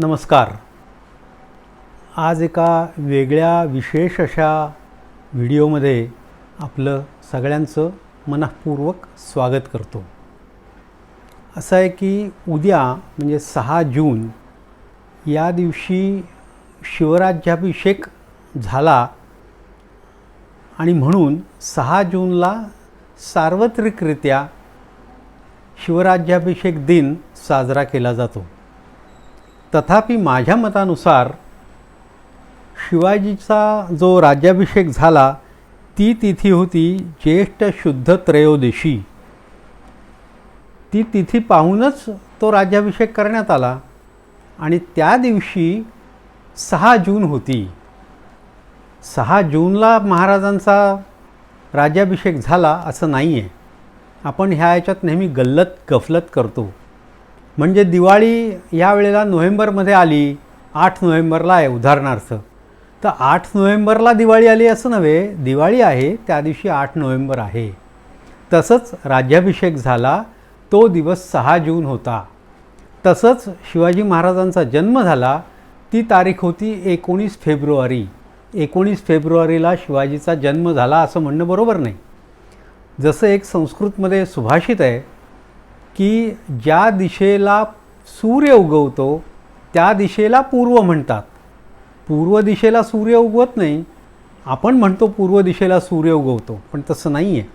नमस्कार. आज एका वेगळ्या विशेष अशा व्हिडिओमध्ये आपलं सगळ्यांचं मनःपूर्वक स्वागत करतो. असं आहे की उद्या म्हणजे सहा जून या दिवशी शिवराज्याभिषेक झाला आणि म्हणून सहा जूनला सार्वत्रिकरित्या शिवराज्याभिषेक दिन साजरा केला जातो. तथापि माझ्या मतानुसार शिवाजीचा जो राज्याभिषेक झाला ती तिथी होती ज्येष्ठ शुद्ध त्रयोदशी. ती तिथी पाहूनच तो राज्याभिषेक करण्यात आला आणि त्या दिवशी सहा जून होती. सहा जूनला महाराजांचा राज्याभिषेक झाला असं नाही आहे आपण ह्या याच्यात नेहमी गल्लत गफलत करतो. म्हणजे दिवाळी ह्या वेळेला नोव्हेंबरमध्ये आली आठ नोव्हेंबरला आहे उदाहरणार्थ. तर आठ नोव्हेंबरला दिवाळी आली असं नव्हे दिवाळी आहे त्या दिवशी आठ नोव्हेंबर आहे. तसंच राज्याभिषेक झाला तो दिवस सहा जून होता. तसंच शिवाजी महाराजांचा जन्म झाला ती तारीख होती एकोणीस फेब्रुवारी. एकोणीस फेब्रुवारीला शिवाजीचा जन्म झाला असं म्हणणं बरोबर नाही. जसं एक संस्कृतमध्ये सुभाषित आहे की ज्या दिशेला सूर्य उगवतो त्या दिशेला पूर्व म्हणतात. पूर्व दिशेला सूर्य उगवत नाही. आपण म्हणतो पूर्व दिशेला सूर्य उगवतो पण तसं नाही आहे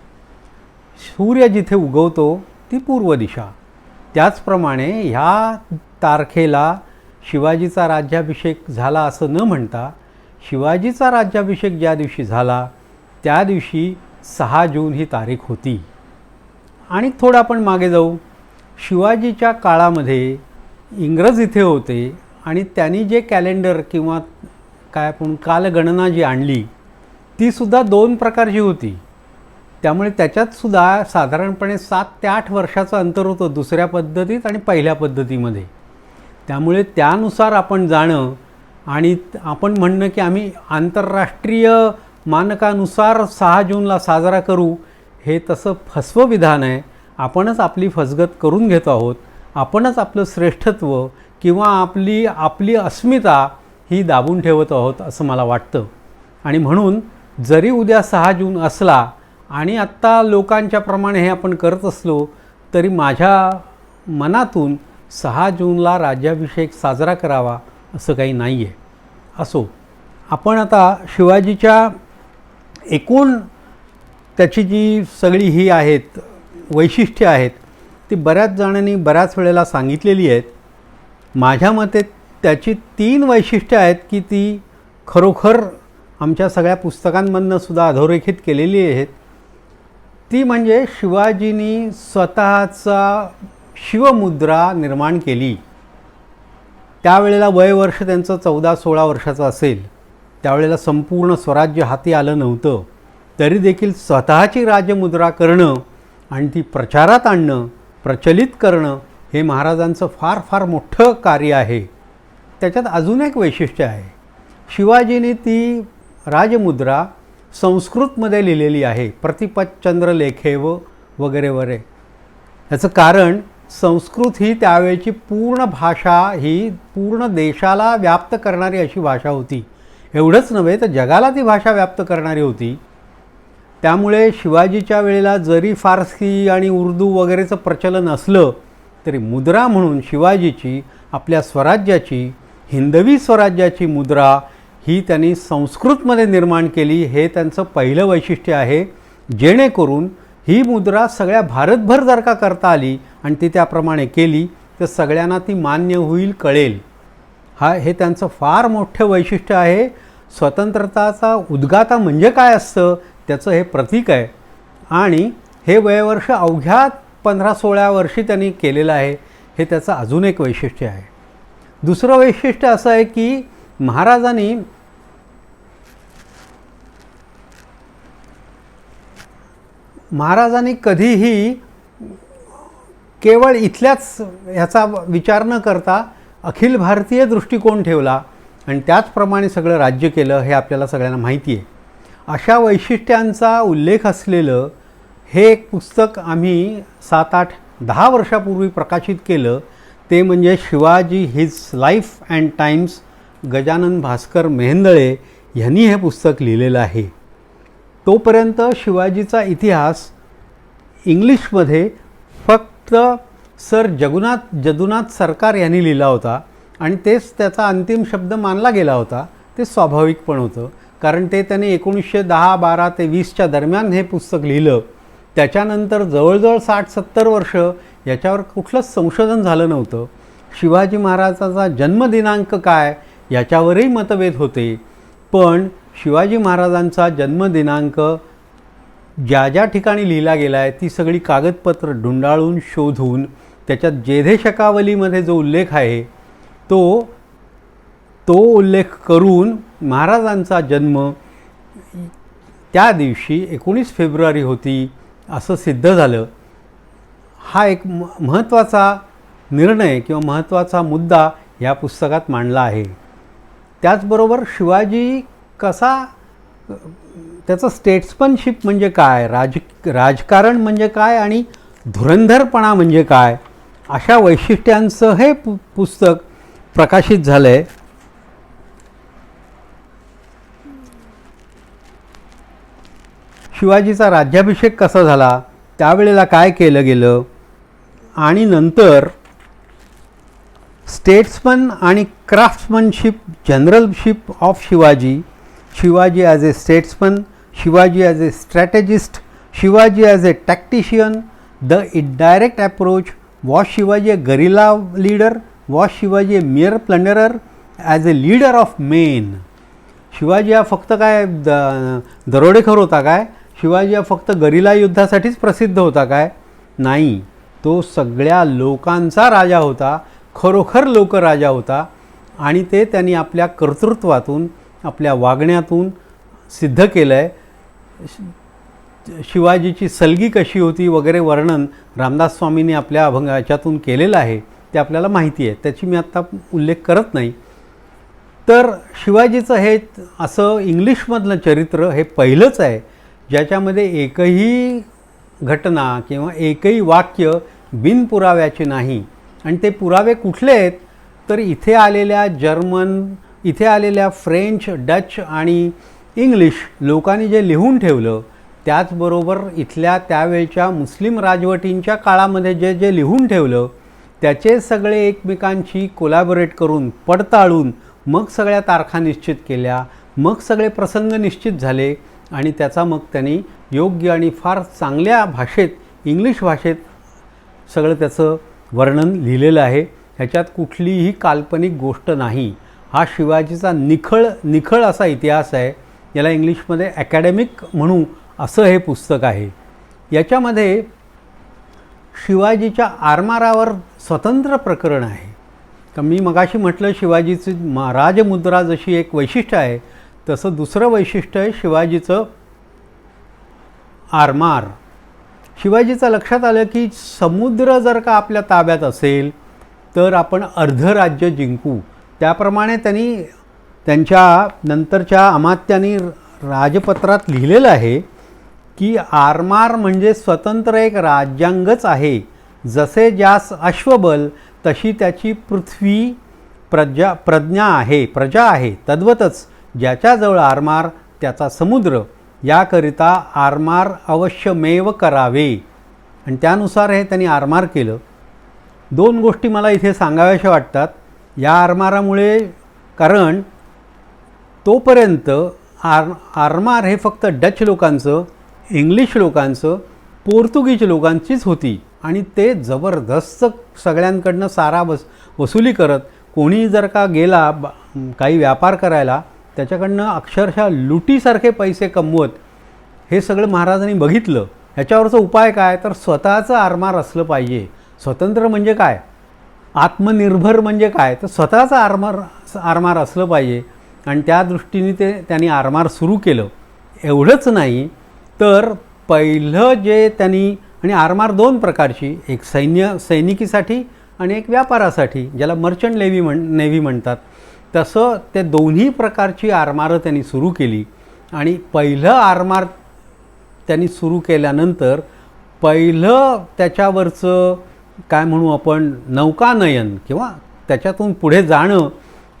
सूर्य जिथे उगवतो ती पूर्व दिशा. त्याचप्रमाणे ह्या तारखेला शिवाजीचा राज्याभिषेक झाला असं न म्हणता शिवाजीचा राज्याभिषेक ज्या दिवशी झाला त्या दिवशी सहा जून ही तारीख होती. आणि थोडं आपण मागे जाऊ. शिवाजीच्या काळामध्ये इंग्रज इथे होते आणि त्यांनी जे कॅलेंडर किंवा काय आपण कालगणना जी आणली तीसुद्धा दोन प्रकारची होती. त्यामुळे त्याच्यातसुद्धा साधारणपणे सात ते आठ वर्षाचं अंतर होतं दुसऱ्या पद्धतीत आणि पहिल्या पद्धतीमध्ये. त्यामुळे त्यानुसार आपण जाणं आणि आपण म्हणणं की आम्ही आंतरराष्ट्रीय मानकानुसार सहा जूनला साजरा करू हे तसं फसवं विधान आहे. आपणच आपली फसगत करून घेतो आहोत आपणच आपलं श्रेष्ठत्व किंवा आपली आपली अस्मिता ही दाबून ठेवत आहोत असं मला वाटतं. आणि म्हणून जरी उद्या सहा जून असला आणि आत्ता लोकांच्या प्रमाणे हे आपण करत असलो तरी माझ्या मनातून सहा जूनला राज्याभिषेक साजरा करावा असं काही नाही आहे असो आपण आता शिवाजीच्या एकूण त्याची जी सगळी ही आहेत वैशिष्ट्ये आहेत ती बऱ्याच जणांनी बऱ्याच वेळेला सांगितलेली आहेत. माझ्या मते त्याची तीन वैशिष्ट्ये आहेत की ती खरोखर आमच्या सगळ्या पुस्तकांमधनं सुद्धा अधोरेखित केलेली आहेत. ती म्हणजे शिवाजींनी स्वतःचा शिवमुद्रा निर्माण केली. त्यावेळेला वयवर्ष त्यांचं चौदा सोळा वर्षाचं असेल. त्यावेळेला संपूर्ण स्वराज्य हाती आलं नव्हतं. तरी देखील स्वतःची राजमुद्रा करणं आणि ती प्रचारात आणणं प्रचलित करणं हे महाराजांचं फार फार मोठं कार्य आहे. त्याच्यात अजून एक वैशिष्ट्य आहे. शिवाजीने ती राजमुद्रा संस्कृतमध्ये लिहिलेली आहे. प्रतिपतचंद्र लेखेव वगैरे वगैरे. याचं कारण संस्कृत ही त्यावेळची पूर्ण भाषा ही पूर्ण देशाला व्याप्त करणारी अशी भाषा होती. एवढंच नव्हे तर जगाला ती भाषा व्याप्त करणारी होती. त्यामुळे शिवाजीच्या वेळेला जरी फारसी आणि उर्दू वगैरेचं प्रचलन असलं तरी मुद्रा म्हणून शिवाजीची आपल्या स्वराज्याची हिंदवी स्वराज्याची मुद्रा ही त्यांनी संस्कृतमध्ये निर्माण केली. हे त्यांचं पहिलं वैशिष्ट्य आहे. जेणेकरून ही मुद्रा सगळ्या भारतभर जर का करता आली आणि ती त्याप्रमाणे केली तर सगळ्यांना ती मान्य होईल कळेल. हा हे त्यांचं फार मोठं वैशिष्ट्य आहे. स्वतंत्रताचा उद्गाता म्हणजे काय असतं? त्याचं हे प्रतीक आहे. आणि हे वयवर्ष अवघ्या पंधरा सोळा वर्षी त्यांनी केलेलं आहे. हे त्याचं अजून एक वैशिष्ट्य आहे. दुसरं वैशिष्ट्य असं आहे की महाराजांनी महाराजांनी कधीही केवळ इथल्याच ह्याचा विचार न करता अखिल भारतीय दृष्टिकोन ठेवला. आणि त्याचप्रमाणे सगळं राज्य केलं हे आपल्याला सगळ्यांना माहिती आहे. अशा वैशिष्ट्यांचा उल्लेख असलेलं हे एक पुस्तक आम्ही सात आठ दहा वर्षापूर्वी प्रकाशित केलं. ते म्हणजे Shivaji his life and times Gajanan Bhaskar Mehendale यांनी हे पुस्तक लिहिलेलं आहे. तोपर्यंत शिवाजीचा इतिहास इंग्लिशमध्ये फक्त सर जगुनाथ जदुनाथ सरकार यांनी लिहिला होता आणि तेच त्याचा अंतिम शब्द मानला गेला होता. ते स्वाभाविक पण होतं. कारण ते त्याने एकोणीसशे दहा बारा ते वीसच्या दरम्यान हे पुस्तक लिहिलं. त्याच्यानंतर जवळजवळ साठ सत्तर वर्ष याच्यावर कुठलंच संशोधन झालं नव्हतं. शिवाजी महाराजाचा जन्मदिनांक काय याच्यावरही मतभेद होते. पण शिवाजी महाराजांचा जन्मदिनांक ज्या ज्या ठिकाणी लिहिला गेला आहे ती सगळी कागदपत्र ढुंडाळून शोधून त्याच्यात जेधे शकावलीमध्ये जो उल्लेख आहे तो तो उल्लेख करून महाराजांचा जन्म त्या दिवशी एकोणीस फेब्रुवारी होती असं सिद्ध झालं. हा एक म महत्त्वाचा निर्णय किंवा महत्त्वाचा मुद्दा या पुस्तकात मांडला आहे. त्याचबरोबर शिवाजी कसा त्याचं स्टेट्समनशिप म्हणजे काय राज राजकारण म्हणजे काय आणि धुरंधरपणा म्हणजे काय अशा वैशिष्ट्यांचं हे पु पुस्तक प्रकाशित झालं आहे शिवाजीचा राज्याभिषेक कसा झाला? त्यावेळेला काय केलं गेलं? आणि नंतर स्टेट्समन आणि craftsmanship generalship of Shivaji Shivaji as a statesman Shivaji as a strategist Shivaji as a tactician the indirect approach was Shivaji a guerrilla leader was Shivaji a mere plunderer as a leader of men Shivaji हा फक्त काय the दरोडेखोर होता काय? शिवाजी हा फक्त गरिला युद्धासाठीच प्रसिद्ध होता काय? नाही. तो सगळ्या लोकांचा राजा होता खरोखर लोकराजा होता आणि ते त्यांनी आपल्या कर्तृत्वातून आपल्या वागण्यातून सिद्ध केलं आहे शिवाजीची सलगी कशी होती वगैरे वर्णन रामदास स्वामींनी आपल्या अभंगाच्यातून केलेलं आहे ते आपल्याला माहिती आहे. त्याची मी आत्ता उल्लेख करत नाही. तर शिवाजीचं हे असं इंग्लिशमधलं चरित्र हे पहिलंच आहे. ज्याच्यामध्ये एकही घटना किंवा एकही वाक्य बिनपुराव्याचे नाही. आणि ते पुरावे कुठले आहेत? तर इथे आलेल्या जर्मन इथे आलेल्या फ्रेंच डच आणि इंग्लिश लोकांनी जे लिहून ठेवलं त्याचबरोबर इथल्या त्यावेळच्या मुस्लिम राजवटींच्या काळामध्ये जे जे लिहून ठेवलं त्याचे सगळे एकमेकांशी कोलॅबोरेट करून पडताळून मग सगळ्या तारखा निश्चित केल्या मग सगळे प्रसंग निश्चित झाले. आणि त्याचा मग त्यांनी योग्य आणि फार चांगल्या भाषेत इंग्लिश भाषेत सगळं त्याचं वर्णन लिहिलेलं आहे. ह्याच्यात कुठलीही काल्पनिक गोष्ट नाही. हा शिवाजीचा निखळ निखळ असा इतिहास आहे. याला इंग्लिशमध्ये अकॅडमिक म्हणू असं हे पुस्तक आहे. याच्यामध्ये शिवाजीच्या आरमारावर स्वतंत्र प्रकरण आहे. तर मी मगाशी म्हटलं शिवाजीची राजमुद्रा जशी एक वैशिष्ट्य आहे तसं दुसरं वैशिष्ट्य आहे शिवाजीचं आरमार. शिवाजीचं लक्षात आलं की समुद्र जर का आपल्या ताब्यात असेल तर आपण अर्ध राज्य जिंकू. त्याप्रमाणे त्यांनी त्यांच्या नंतरच्या अमात्यांनी राजपत्रात लिहिलेलं आहे की आरमार म्हणजे स्वतंत्र एक राज्यांगच आहे. जसे ज्यास अश्वबल तशी त्याची पृथ्वी प्रजा प्रज्ञा आहे प्रजा आहे. तद्वतच ज्याच्याजवळ आरमार त्याचा समुद्र याकरिता आरमार अवश्यमेव करावे. आणि त्यानुसार हे त्यांनी आरमार केलं. दोन गोष्टी मला इथे सांगाव्याशा वाटतात. या आरमारामुळे कारण तोपर्यंत आर आरमार हे फक्त डच लोकांचं इंग्लिश लोकांचं पोर्तुगीज लोकांचीच होती. आणि ते जबरदस्त सगळ्यांकडनं सारा वस वसुली करत कोणी जर का गेला ब काही व्यापार करायला त्याच्याकडनं अक्षरशः लुटीसारखे पैसे कमवत हे सगळं महाराजांनी बघितलं. ह्याच्यावरचा उपाय काय? तर स्वतःचं आरमार असलं पाहिजे. स्वतंत्र म्हणजे काय? आत्मनिर्भर म्हणजे काय? तर स्वतःचं आरमार आरमार असलं पाहिजे. आणि त्या दृष्टीने ते त्यांनी आरमार सुरू केलं. एवढंच नाही तर पहिलं जे त्यांनी आणि आरमार दोन प्रकारची एक सैन्य सैनिकीसाठी आणि एक व्यापारासाठी ज्याला मर्चंट नेव्ही म्हण नेव्ही म्हणतात. तसं ते दोन्ही प्रकारची आरमारं त्यांनी सुरू केली. आणि पहिलं आरमार त्यांनी सुरू केल्यानंतर पहिलं त्याच्यावरचं काय म्हणू आपण नौकानयन किंवा त्याच्यातून पुढे जाणं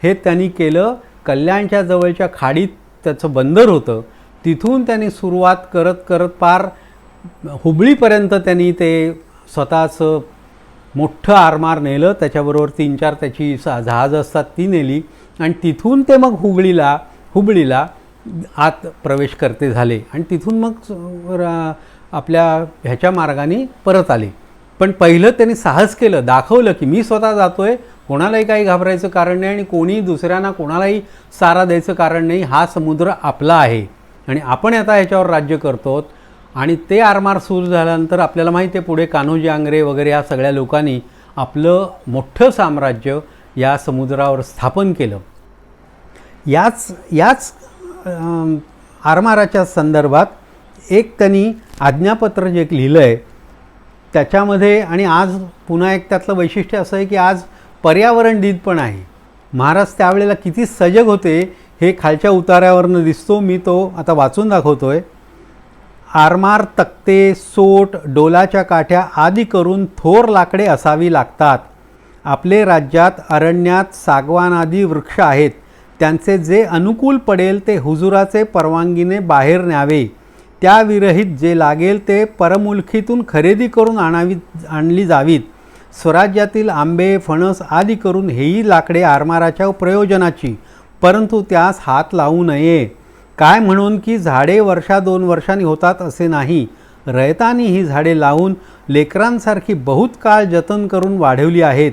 हे त्यांनी केलं. कल्याणच्या जवळच्या खाडीत त्याचं बंदर होतं. तिथून त्यांनी सुरुवात करत करत पार हुबळीपर्यंत त्यांनी ते स्वतःचं मोठं आरमार नेलं त्याच्याबरोबर तीन चार त्याची सा जहाजं असतात ती नेली आणि तिथून ते मग हुबळीला हुबळीला आत प्रवेश करते झाले. आणि तिथून मग आपल्या ह्याच्या मार्गाने परत आले. पण पहिलं त्यांनी साहस केलं दाखवलं की मी स्वतः जातोय कोणालाही काही घाबरायचं कारण नाही आणि कोणी दुसऱ्यांना कोणालाही सारा द्यायचं कारण नाही हा समुद्र आपला आहे. आणि आपण आता ह्याच्यावर राज्य करतो आणि ते आरमार सुरू झाल्यानंतर आपल्याला माहिती आहे पुढे कान्होजी आंग्रे वगैरे या सगळ्या लोकांनी आपलं मोठं साम्राज्य या समुद्रावर स्थापन केलं. याच याच आरमाराच्या संदर्भात एक त्यांनी आज्ञापत्र जे लिहिलं आहे त्याच्यामध्ये आणि आज पुन्हा एक त्यातलं वैशिष्ट्य असं आहे की आज पर्यावरण दिन पण आहे. महाराज त्यावेळेला किती सजग होते हे खालच्या उतार्यावरनं दिसतो मी तो आता वाचून दाखवतो आहे आरमार तक्ते सोट डोलाच्या काठ्या आदी करून थोर लाकडे असावी लागतात. आपले राज्यात अरण्यात सागवान आदी वृक्ष आहेत. त्यांचे जे अनुकूल पडेल ते हुजुराचे परवानगीने बाहेर न्यावे. त्या विरहित जे लागेल ते परमुलखीतून खरेदी करून आणावी आणली जावीत. स्वराज्यातील आंबे फणस आदी करून हेही लाकडे आरमाराच्या प्रयोजनाची परंतु त्यास हात लावू नये. काय म्हणून की झाडे वर्षा दोन वर्षांनी होतात असे नाही. रयतानी ही झाडे लावून लेकरांसारखी बहुत काळ जतन करून वाढवली आहेत.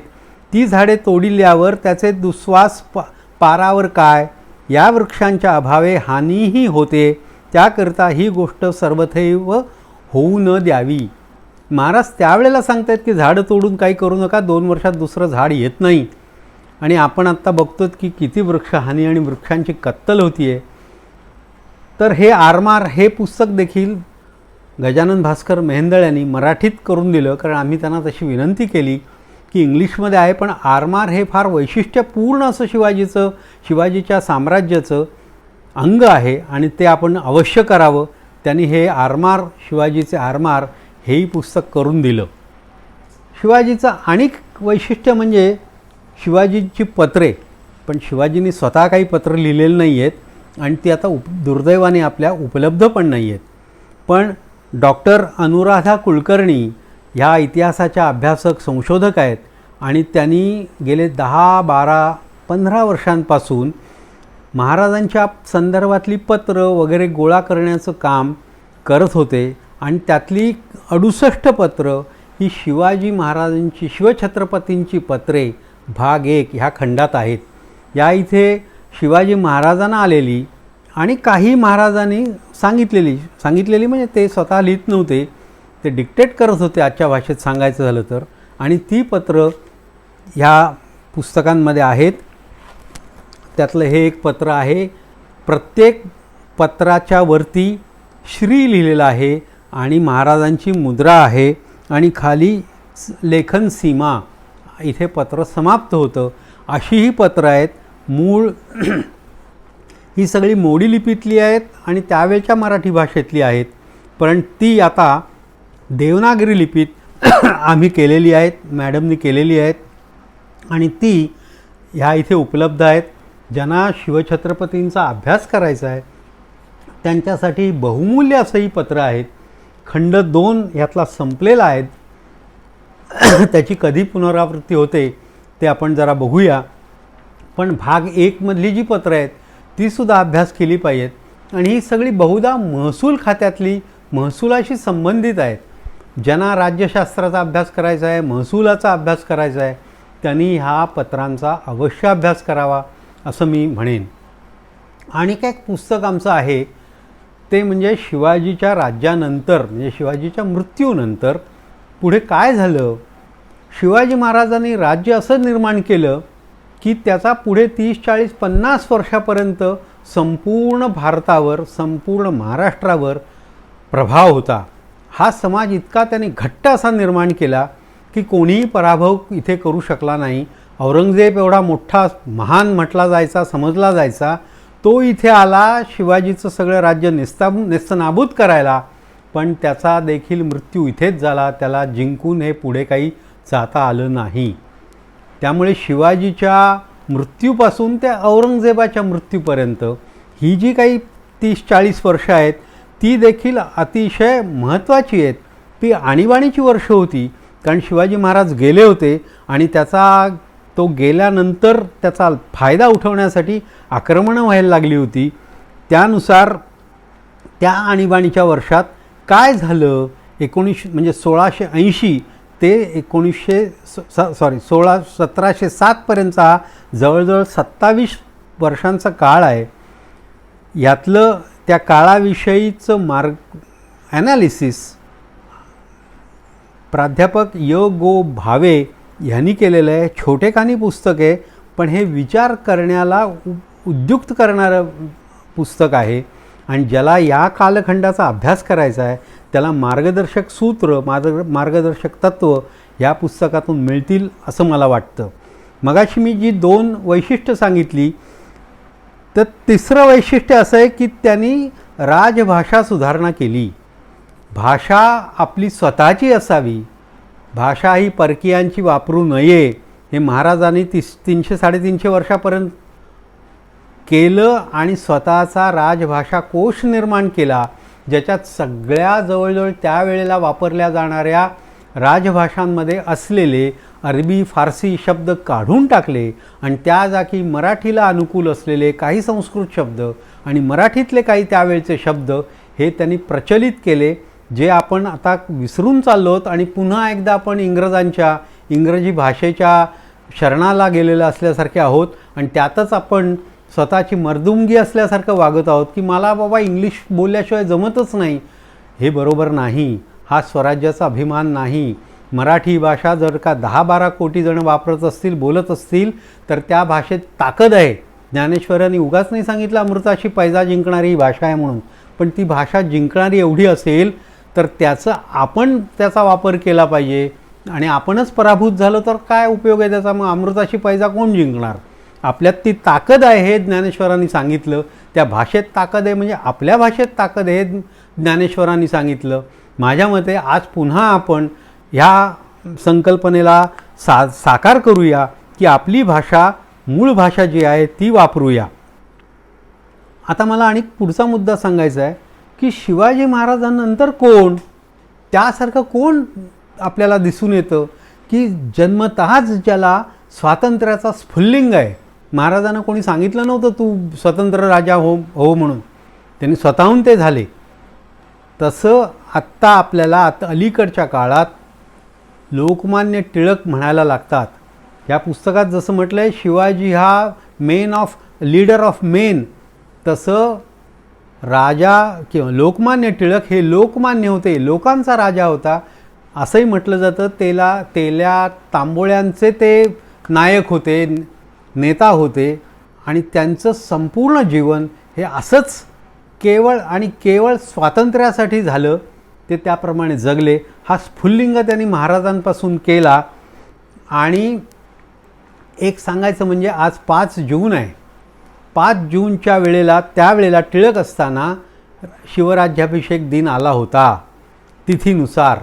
ती झाडे तोडिल्यावर त्याचे दुस्वास पा पारावर काय? या वृक्षांच्या अभावे हानीही होते. त्याकरता ही गोष्ट सर्वथैव होऊ न द्यावी. महाराज त्यावेळेला सांगतायत की झाडं तोडून काही करू नका दोन वर्षात दुसरं झाड येत नाही. आणि आपण आत्ता बघतो की किती वृक्षहानी आणि वृक्षांची कत्तल होती आहे तर हे आरमार हे पुस्तक देखील गजानन भास्कर मेहेंदळ यांनी मराठीत करून दिलं कारण आम्ही त्यांना तशी विनंती केली की इंग्लिशमध्ये आहे पण आरमार हे फार वैशिष्ट्यपूर्ण असं शिवाजीचं शिवाजीच्या साम्राज्याचं अंग आहे आणि ते आपण अवश्य करावं. त्यांनी हे आरमार शिवाजीचे आरमार हेही पुस्तक करून दिलं. शिवाजीचं आणिक वैशिष्ट्य म्हणजे शिवाजीची पत्रे पण शिवाजींनी स्वतः काही पत्र लिहिलेली नाही आहेत आणि ती आता उप दुर्दैवाने आपल्या उपलब्ध पण नाही आहेत पण डॉक्टर अनुराधा कुलकर्णी ह्या इतिहासाच्या अभ्यासक संशोधक आहेत आणि त्यांनी गेले दहा बारा पंधरा वर्षांपासून महाराजांच्या संदर्भातली पत्र वगैरे गोळा करण्याचं काम करत होते आणि त्यातली अडुसष्ट पत्र ही शिवाजी महाराजांची शिवछत्रपतींची पत्रे भाग एक ह्या खंडात आहेत. या इथे शिवाजी महाराजांना आलेली आणि काही महाराजांनी सांगितलेली. सांगितलेली म्हणजे ते स्वतः लिहित नव्हते. ते डिक्टेट करत होते आजच्या भाषेत सांगायचं झालं तर. आणि ती पत्र ह्या पुस्तकांमध्ये आहेत. त्यातलं हे एक पत्र आहे. प्रत्येक पत्राच्या वरती श्री लिहिलेलं आहे आणि महाराजांची मुद्रा आहे आणि खाली लेखन सीमा. इथे पत्र समाप्त होतं. अशी ही आहेत. मूळ ही सगळी मोडी लिपीतली आहेत आणि त्यावेळच्या मराठी भाषेतली आहेत. पण ती आता देवनागरी लिपीत आम्ही केलेली आहेत मॅडमनी केलेली आहेत. आणि ती ह्या इथे उपलब्ध आहेत. ज्यांना शिवछत्रपतींचा अभ्यास करायचा आहे त्यांच्यासाठी बहुमूल्य असं ही पत्र आहेत. खंड दोन ह्यातला संपलेला आहेत. त्याची कधी पुनरावृत्ती होते ते आपण जरा बघूया. पण भाग एकमधली जी पत्रं आहेत तीसुद्धा अभ्यास केली पाहिजेत. आणि ही सगळी बहुधा महसूल खात्यातली महसुलाशी संबंधित आहेत. ज्यांना राज्यशास्त्राचा अभ्यास करायचा आहे महसुलाचा अभ्यास करायचा आहे त्यांनी ह्या पत्रांचा अवश्य अभ्यास करावा असं मी म्हणेन. आणि काय एक पुस्तक आमचं आहे ते म्हणजे शिवाजीच्या राज्यानंतर म्हणजे शिवाजीच्या मृत्यूनंतर पुढे काय झालं? शिवाजी महाराजांनी राज्य असं निर्माण केलं की त्याचा पुढे तीस चाळीस पन्नास वर्षापर्यंत संपूर्ण भारतावर संपूर्ण महाराष्ट्रावर प्रभाव होता. हा समाज इतका त्याने घट्ट असा निर्माण केला की कोणीही पराभव इथे करू शकला नाही. औरंगजेब एवढा मोठा महान म्हटला जायचा समजला जायचा. तो इथे आला शिवाजीचं सगळं राज्य निस्ताब नेस्तनाबूत करायला. पण त्याचा देखील मृत्यू इथेच झाला. त्याला जिंकून हे पुढे काही जाता आलं नाही. त्यामुळे शिवाजीच्या मृत्यूपासून ते औरंगजेबाच्या मृत्यूपर्यंत ही जी काही तीस चाळीस वर्ष आहेत ती देखील अतिशय महत्त्वाची आहेत. ती आणीबाणीची वर्ष होती कारण शिवाजी महाराज गेले होते आणि त्याचा तो गेल्यानंतर त्याचा फायदा उठवण्यासाठी आक्रमणं व्हायला लागली होती. त्यानुसार त्या आणीबाणीच्या वर्षात काय झालं? एकोणीसशे म्हणजे सोळाशे ऐंशी ते एकोणीसशे स सॉरी सोळा सतराशे सातपर्यंतचा हा जवळजवळ सत्तावीस वर्षांचा काळ आहे. यातलं त्या काळाविषयीचं मार्ग ॲनालिसिस प्राध्यापक य गो भावे ह्यांनी केलेलं आहे. छोटेखानी पुस्तक आहे पण हे विचार करण्याला उ उद्युक्त करणारं पुस्तक आहे. आणि ज्याला या कालखंडाचा अभ्यास करायचा आहे त्याला मार्गदर्शक सूत्र मार्ग मार्गदर्शक तत्त्व या पुस्तकातून मिळतील असं मला वाटतं. मगाशी मी जी दोन वैशिष्ट्य सांगितली तर तिसरं वैशिष्ट्य असं आहे की त्यांनी राजभाषा सुधारणा केली. भाषा आपली स्वतःची असावी. भाषा ही परकीयांची वापरू नये हे महाराजांनी तीस तीनशे साडेतीनशे वर्षापर्यंत केलं आणि स्वतःचा राजभाषा कोश निर्माण केला. ज्याच्यात सगळ्या जवळजवळ त्यावेळेला वापरल्या जाणाऱ्या राजभाषांमध्ये असलेले अरबी फारसी शब्द काढून टाकले आणि त्या जागी मराठीला अनुकूल असलेले काही संस्कृत शब्द आणि मराठीतले काही त्यावेळचे शब्द हे त्यांनी प्रचलित केले जे आपण आता विसरून चाललो आहोत आणि पुन्हा एकदा आपण इंग्रजांच्या इंग्रजी भाषेच्या शरणाला गेलेलं असल्यासारखे आहोत. आणि त्यातच आपण स्वतःची मर्दुंगी असल्यासारखं वागत आहोत की मला बाबा इंग्लिश बोलल्याशिवाय जमतच नाही. हे बरोबर नाही. हा स्वराज्याचा अभिमान नाही. मराठी भाषा जर का दहा बारा कोटी जण वापरत असतील बोलत असतील तर त्या भाषेत ताकद आहे. ज्ञानेश्वरांनी उगाच नाही सांगितलं अमृताशी पैजा जिंकणारी ही भाषा आहे म्हणून. पण ती भाषा जिंकणारी एवढी असेल तर त्याचं आपण त्याचा वापर केला पाहिजे. आणि आपणच पराभूत झालो तर काय उपयोग आहे त्याचा? मग अमृताशी पैजा कोण जिंकणार? आपल्यात ती ताकद आहे हे ज्ञानेश्वरांनी सांगितलं. त्या भाषेत ताकद आहे म्हणजे आपल्या भाषेत ताकद आहे हे ज्ञानेश्वरांनी सांगितलं. माझ्या मते आज पुन्हा आपण ह्या संकल्पनेला सा साकार करूया की आपली भाषा मूळ भाषा जी आहे ती वापरूया. आता मला आणि पुढचा मुद्दा सांगायचा आहे की शिवाजी महाराजांनंतर कोण? त्यासारखं कोण आपल्याला दिसून येतं की जन्मतःच ज्याला स्वातंत्र्याचा स्फुल्लिंग आहे? महाराजांना कोणी सांगितलं नव्हतं तू स्वतंत्र राजा हो हो म्हणून. त्यांनी स्वतःहून ते झाले. तसं आत्ता आपल्याला आता अलीकडच्या काळात लोकमान्य टिळक म्हणायला लागतात. या पुस्तकात जसं म्हटलं आहे शिवाजी हा man of leader of men तसं राजा किंवा लोकमान्य टिळक हे लोकमान्य होते लोकांचा राजा होता. असंही म्हटलं जातं तेला तेल्या तांबोळ्यांचे ते नायक होते. नेता होते आणि त्यांचं संपूर्ण जीवन हे असंच केवळ आणि केवळ स्वातंत्र्यासाठी झालं ते त्याप्रमाणे जगले. हा स्फुल्लिंग त्यांनी महाराजांपासून केला. आणि एक सांगायचं म्हणजे आज पाच जून आहे. पाच जूनच्या वेळेला त्यावेळेला टिळक असताना शिवराज्याभिषेक दिन आला होता तिथीनुसार.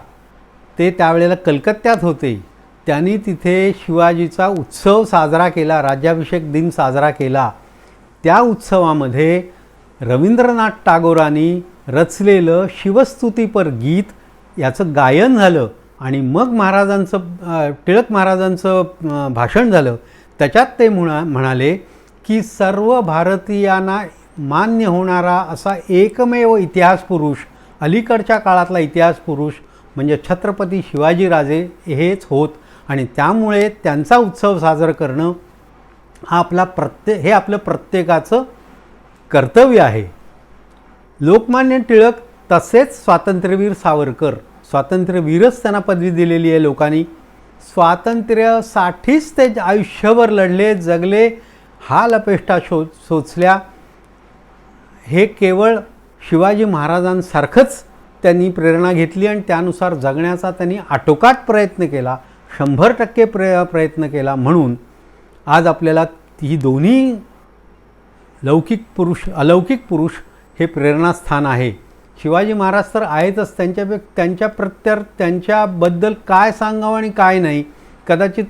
ते त्यावेळेला कलकत्त्यात होते. त्यांनी तिथे शिवाजीचा उत्सव साजरा केला राज्याभिषेक दिन साजरा केला. त्या उत्सवामध्ये रवींद्रनाथ टागोरांनी रचलेलं शिवस्तुतीपर गीत याचं गायन झालं आणि मग महाराजांचं टिळक महाराजांचं भाषण झालं. त्याच्यात ते म्हणा म्हणाले की सर्व भारतीयांना मान्य होणारा असा एकमेव इतिहास पुरुष अलीकडच्या काळातला इतिहास पुरुष म्हणजे छत्रपती शिवाजीराजे हेच होत. आणि त्यामुळे त्यांचा उत्सव साजरा करणं हा आपला प्रत्ये हे आपलं प्रत्येकाचं कर्तव्य आहे. लोकमान्य टिळक तसेच स्वातंत्र्यवीर सावरकर स्वातंत्र्यवीरच त्यांना पदवी दिलेली आहे लोकांनी. स्वातंत्र्यासाठीच ते आयुष्यभर लढले जगले हाल अपेष्टा शो सोचल्या. हे केवळ शिवाजी महाराजांसारखंच त्यांनी प्रेरणा घेतली आणि त्यानुसार जगण्याचा त्यांनी आटोकाट प्रयत्न केला. शंभर टक्के प्रय प्रयत्न केला म्हणून आज आपल्याला ही दोन्ही लौकिक पुरुष अलौकिक पुरुष हे प्रेरणास्थान आहे. शिवाजी महाराज तर आहेतच. त्यांच्या त्यांच्या प्रत्यर त्यांच्याबद्दल काय सांगावं आणि काय नाही कदाचित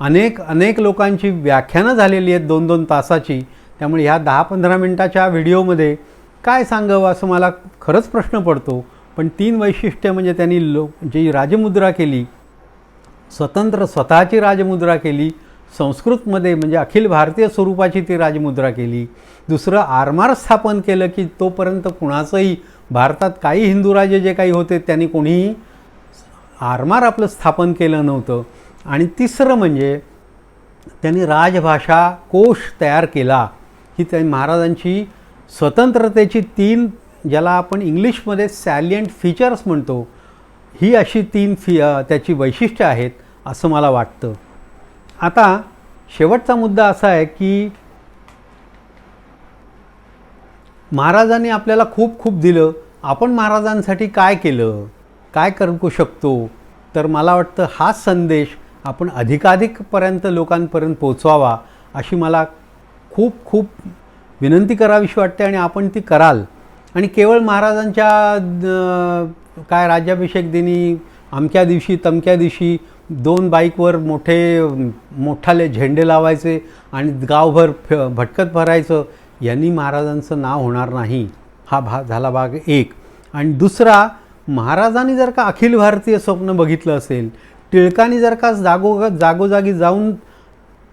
अनेक अनेक लोकांची व्याख्यानं झालेली आहेत दोन दोन तासाची. त्यामुळे ह्या दहा पंधरा मिनटाच्या व्हिडिओमध्ये काय सांगावं असं मला खरंच प्रश्न पडतो. पण तीन वैशिष्ट्य म्हणजे त्यांनी लो जी राजमुद्रा केली स्वतंत्र स्वतःची राजमुद्रा केली. संस्कृतमध्ये म्हणजे अखिल भारतीय स्वरूपाची ती राजमुद्रा केली. दुसरं आरमार स्थापन केलं की तोपर्यंत कुणाचंही भारतात काही हिंदू राजे जे काही होते त्यांनी कोणीही आरमार आपलं स्थापन केलं नव्हतं. आणि तिसरं म्हणजे त्यांनी राजभाषा कोश तयार केला. ही त्या महाराजांची स्वतंत्रतेची तीन ज्याला आपण इंग्लिशमध्ये सॅलियंट फीचर्स म्हणतो ही अशी तीन फी त्याची वैशिष्ट्य आहेत. असं मला वाटतं. आता शेवटचा मुद्दा असा आहे की महाराजांनी आपल्याला खूप खूप दिलं. आपण महाराजांसाठी काय केलं? काय करू शकतो? तर मला वाटतं हा संदेश आपण अधिकाधिकपर्यंत लोकांपर्यंत पोचवावा अशी मला खूप खूप विनंती करावीशी वाटते आणि आपण ती कराल. आणि केवळ महाराजांच्या काय राज्याभिषेक दिनी आमच्या दिवशी तमक्या दिवशी दोन बाईकवर मोठे मोठाले झेंडे लावायचे आणि गावभर फ भटकत भरायचं यांनी महाराजांचं नाव होणार नाही. हा भाग झाला भाग एक. आणि दुसरा महाराजांनी जर का अखिल भारतीय स्वप्न बघितलं असेल टिळकांनी जर का जागो जागोजागी जाऊन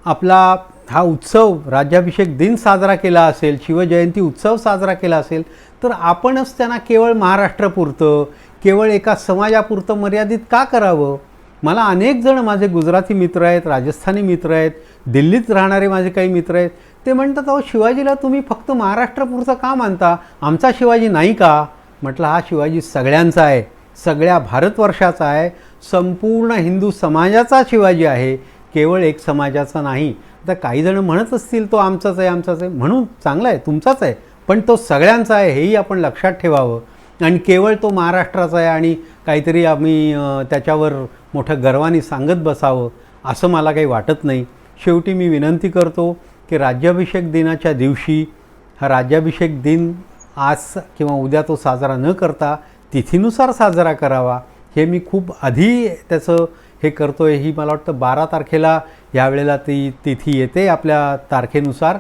आपला हा उत्सव राज्याभिषेक दिन साजरा केला असेल शिवजयंती उत्सव साजरा केला असेल तर आपणच त्यांना केवळ महाराष्ट्रापुरतं केवळ एका समाजापुरतं मर्यादित का करावं? मला अनेक जण माझे गुजराती मित्र आहेत राजस्थानी मित्र आहेत दिल्लीत राहणारे माझे काही मित्र आहेत. ते म्हणतात अहो शिवाजीला तुम्ही फक्त महाराष्ट्रापुरतं का मानता? आमचा शिवाजी नाही का? म्हटलं हा शिवाजी सगळ्यांचा आहे सगळ्या भारतवर्षाचा आहे संपूर्ण हिंदू समाजाचा शिवाजी आहे केवळ एक समाजाचा नाही. आता काही जण म्हणत असतील तो आमचाच आहे आमचाच आहे. म्हणून चांगला आहे तुमचाच आहे पण तो सगळ्यांचा आहे हेही आपण लक्षात ठेवावं. आणि केवळ तो महाराष्ट्राचा आहे आणि काहीतरी आम्ही त्याच्यावर मोठ्या गर्वाने सांगत बसावं असं मला काही वाटत नाही. शेवटी मी विनंती करतो की राज्याभिषेक दिनाच्या दिवशी हा राज्याभिषेक दिन आज किंवा उद्या तो साजरा न करता तिथीनुसार साजरा करावा. हे मी खूप आधी त्याचं हे करतो आहे ही मला वाटतं बारा तारखेला यावेळेला ती तिथी येते आपल्या तारखेनुसार.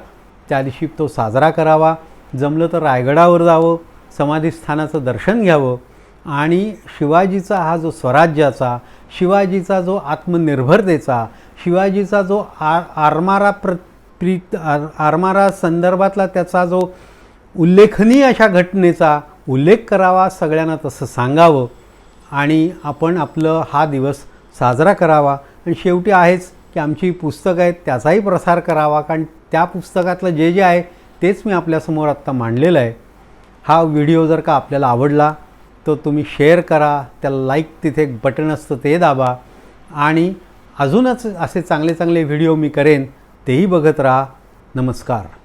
त्या दिवशी तो साजरा करावा. जमलं तर रायगडावर जावं समाधीस्थानाचं दर्शन घ्यावं. आणि शिवाजीचा हा जो स्वराज्याचा शिवाजीचा जो आत्मनिर्भरतेचा शिवाजीचा जो आर आरमारा प्र प्रीत आर आरमारा संदर्भातला त्याचा जो उल्लेखनीय अशा घटनेचा उल्लेख करावा सगळ्यांना तसं सांगावं आणि आपण आपलं हा दिवस साजरा करावा. आणि शेवटी आहेच की आमची पुस्तकं आहेत त्याचाही प्रसार करावा कारण त्या पुस्तकातलं जे जे आहे तेच मी आपल्यासमोर आत्ता मांडलेलं आहे. हा व्हिडिओ जर का आपल्याला आवडला तर तुम्ही शेअर करा त्याला लाईक तिथे एक बटन असतं ते दाबा. आणि अजूनच असे चांगले चांगले व्हिडिओ मी करेन तेही बघत राहा. नमस्कार.